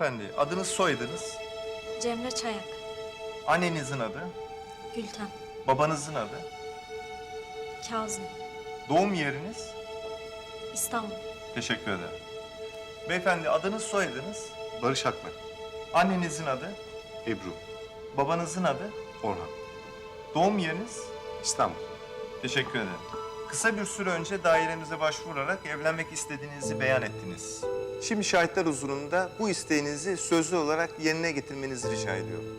Hanımefendi, adınız soyadınız, Cemre Çayak, annenizin adı, Gülten, babanızın adı, Kazım, doğum yeriniz. İstanbul, Teşekkür ederim. Beyefendi adınız soyadınız, Barış Akmen, annenizin adı, Ebru, babanızın adı, Orhan, doğum yeriniz. İstanbul. Teşekkür ederim. Kısa bir süre önce dairemize başvurarak evlenmek istediğinizi beyan ettiniz. Şimdi şahitler huzurunda bu isteğinizi sözlü olarak yerine getirmenizi rica ediyorum.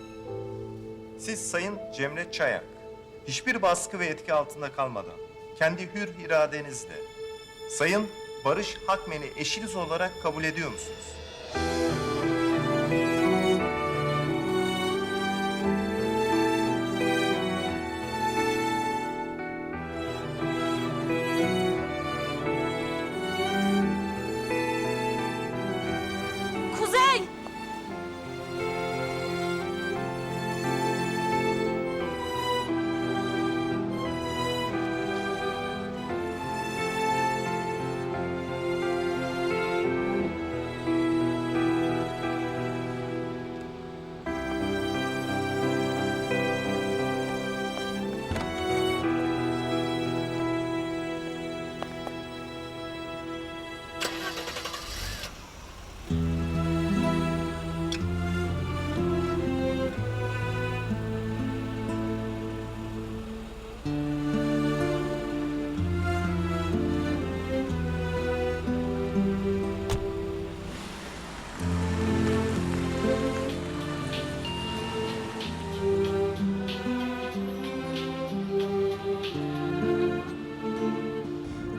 Siz Sayın Cemre Çayak, hiçbir baskı ve etki altında kalmadan, kendi hür iradenizle Sayın Barış Hakmen'i eşiniz olarak kabul ediyor musunuz?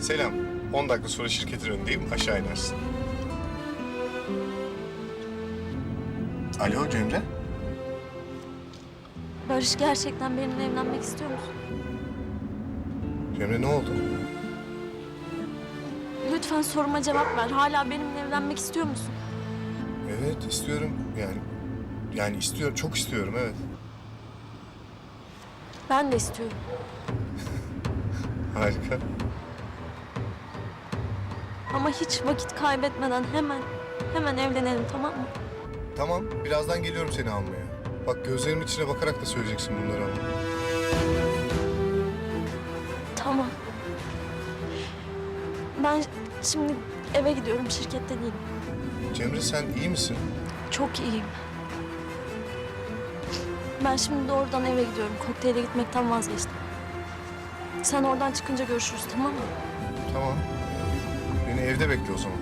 Selam. 10 dakika sonra şirketin önündeyim. Aşağı inersin. Alo Cemre. Barış gerçekten benimle evlenmek istiyor musun? Cemre ne oldu? Lütfen soruma cevap ver. Hala benimle evlenmek istiyor musun? Evet istiyorum yani. Yani istiyorum, çok istiyorum evet. Ben de istiyorum. Harika. Ama hiç vakit kaybetmeden hemen, hemen evlenelim tamam mı? Tamam, birazdan geliyorum seni almaya. Bak gözlerimin içine bakarak da söyleyeceksin bunları ama. Tamam. Ben şimdi eve gidiyorum, şirkette değilim. Cemre sen iyi misin? Çok iyiyim. Ben şimdi doğrudan eve gidiyorum. Kokteyle gitmekten vazgeçtim. Sen oradan çıkınca görüşürüz tamam mı? Tamam. Evde bekle o zaman.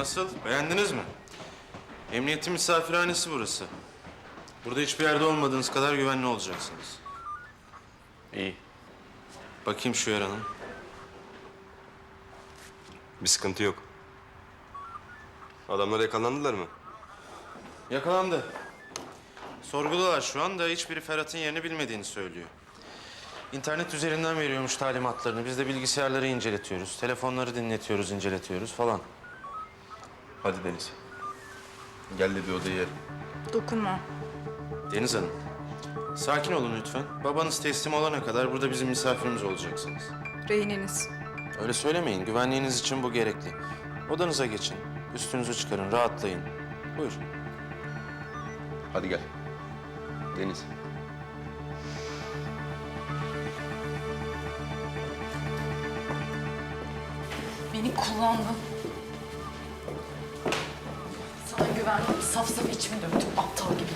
Nasıl? Beğendiniz mi? Emniyetin misafirhanesi burası. Burada hiçbir yerde olmadığınız kadar güvenli olacaksınız. İyi. Bakayım şu yaranın. Bir sıkıntı yok. Adamlar yakalandılar mı? Yakalandı. Sorgudalar şu anda hiçbiri Ferhat'ın yerini bilmediğini söylüyor. İnternet üzerinden veriyormuş talimatlarını. Biz de bilgisayarları inceletiyoruz. Telefonları dinletiyoruz, inceletiyoruz falan. Hadi Deniz. Gel de bir odaya yer. Dokunma. Deniz Hanım, sakin olun lütfen. Babanız teslim olana kadar burada bizim misafirimiz olacaksınız. Rehineniz. Öyle söylemeyin. Güvenliğiniz için bu gerekli. Odanıza geçin. Üstünüzü çıkarın, rahatlayın. Buyurun. Hadi gel. Deniz. Beni kullandın. Saf saf içimi döktüm aptal gibi.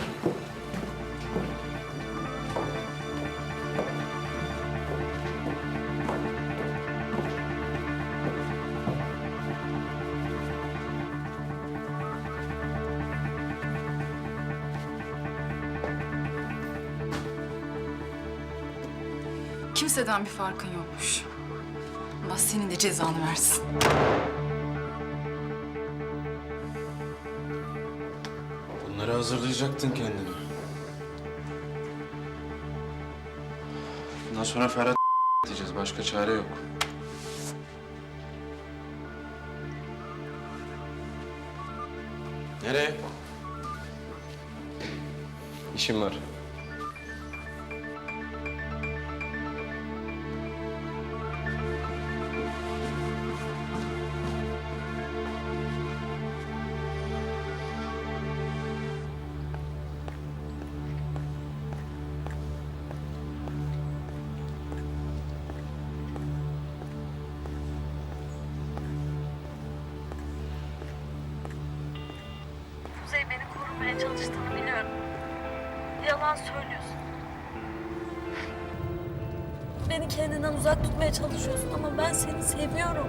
Kimseden bir farkın yokmuş. Allah senin de cezanı versin. Bunları hazırlayacaktın kendini. Bundan sonra Ferhat diyeceğiz. Başka çare yok. Nereye? İşim var. Korumaya çalıştığını biliyorum. Yalan söylüyorsun. Beni kendinden uzak tutmaya çalışıyorsun ama ben seni seviyorum.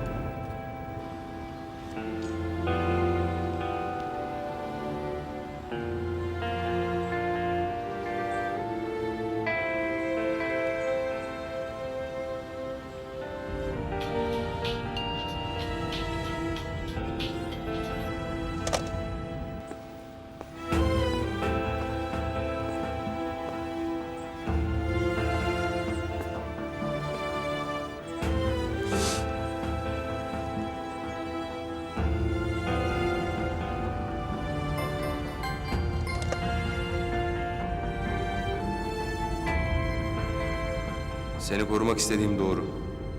Seni korumak istediğim doğru.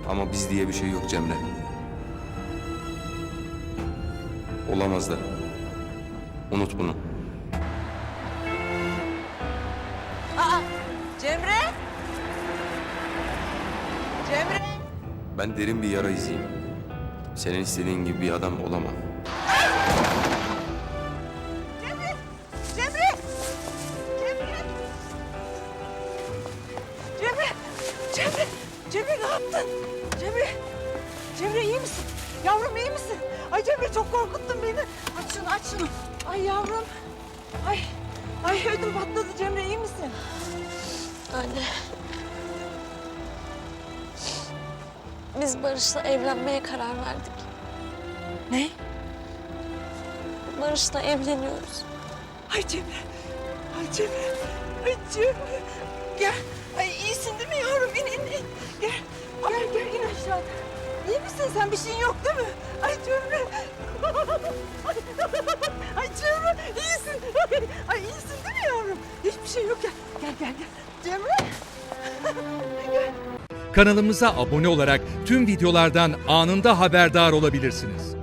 Ama biz diye bir şey yok Cemre. Olamaz da. Unut bunu. Cemre? Cemre? Ben derin bir yara iziyim. Senin istediğin gibi bir adam olamam. Cemre iyi misin? Yavrum iyi misin? Ay Cemre çok korkuttun beni. Aç şunu aç şunu. Ay yavrum. Ay. Ay ödüm patladı Cemre iyi misin? Anne. Biz Barış'la evlenmeye karar verdik. Ne? Barış'la evleniyoruz. Ay Cemre. Ay Cemre. Ay Cemre. Gel. Ay iyisin değil mi yavrum? İn in in. Gel. Gel gel in aşağı. İyi misin sen? Bir şeyin yok değil mi? Ay Cemre. Ay, Cemre iyisin. Ay, iyisin değil mi yavrum? Hiçbir şey yok. Gel gel gel. gel. Cemre. Kanalımıza abone olarak tüm videolardan anında haberdar olabilirsiniz.